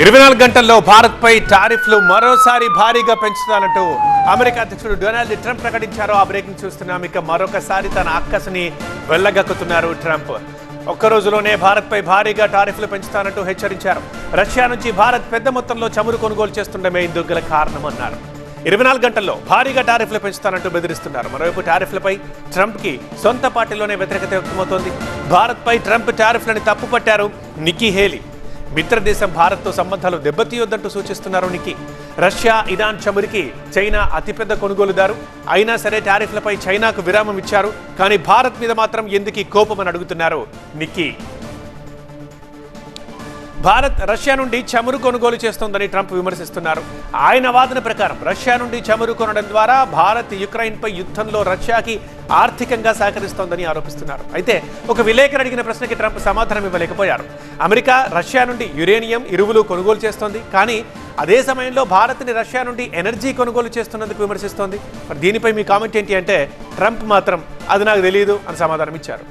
ఇరవై నాలుగు గంటల్లో భారత్పై టారిఫ్లు మరోసారి భారీగా పెంచుతానంటూ అమెరికా అధ్యక్షుడు డొనాల్డ్ ట్రంప్ ప్రకటించారు ఆ బ్రేకింగ్ చూస్తున్నాం ఇక మరొకసారి తన అక్కసుని వెళ్ళగక్కుతున్నారు ట్రంప్. ఒక్క రోజులోనే భారత్పై భారీగా టారిఫ్లు పెంచుతానంటూ హెచ్చరించారు. రష్యా నుంచి భారత్ పెద్ద మొత్తంలో చమురు కొనుగోలు చేస్తుండమే ఇందుకు గల కారణమన్నారు. ఇరవై నాలుగు గంటల్లో భారీగా టారిఫ్లు పెంచుతానంటూ బెదిరిస్తున్నారు. మరోవైపు టారిఫ్లపై ట్రంప్కి సొంత పార్టీలోనే వ్యతిరేకత వ్యక్తమవుతోంది. భారత్పై ట్రంప్ టారిఫ్లని తప్పుపట్టారు నిక్కీ హేలీ. మిత్రదేశం భారత్తో సంబంధాలు దెబ్బతీయొద్దంటూ సూచిస్తున్నారు నికి రష్యా ఇరాన్ చమురికి చైనా అతిపెద్ద కొనుగోలుదారు. అయినా సరే టారిఫ్లపై చైనాకు విరామం ఇచ్చారు. కానీ భారత్ మీద మాత్రం ఎందుకు కోపమని అడుగుతున్నారు నిక్కీ భారత్ రష్యా నుండి చమురు కొనుగోలు చేస్తోందని ట్రంప్ విమర్శిస్తున్నారు. ఆయన వాదన ప్రకారం రష్యా నుండి చమురు కొనడం ద్వారా భారత్ యుక్రెయిన్పై యుద్ధంలో రష్యాకి ఆర్థికంగా సహకరిస్తోందని ఆరోపిస్తున్నారు. అయితే ఒక విలేకరు అడిగిన ప్రశ్నకి ట్రంప్ సమాధానం ఇవ్వలేకపోయారు. అమెరికా రష్యా నుండి యురేనియం ఇరువులు కొనుగోలు చేస్తోంది. కానీ అదే సమయంలో భారత్ని రష్యా నుండి ఎనర్జీ కొనుగోలు చేస్తున్నందుకు విమర్శిస్తోంది. మరి దీనిపై మీ కామెంట్ ఏంటి అంటే ట్రంప్ మాత్రం అది నాకు తెలియదు అని సమాధానం ఇచ్చారు.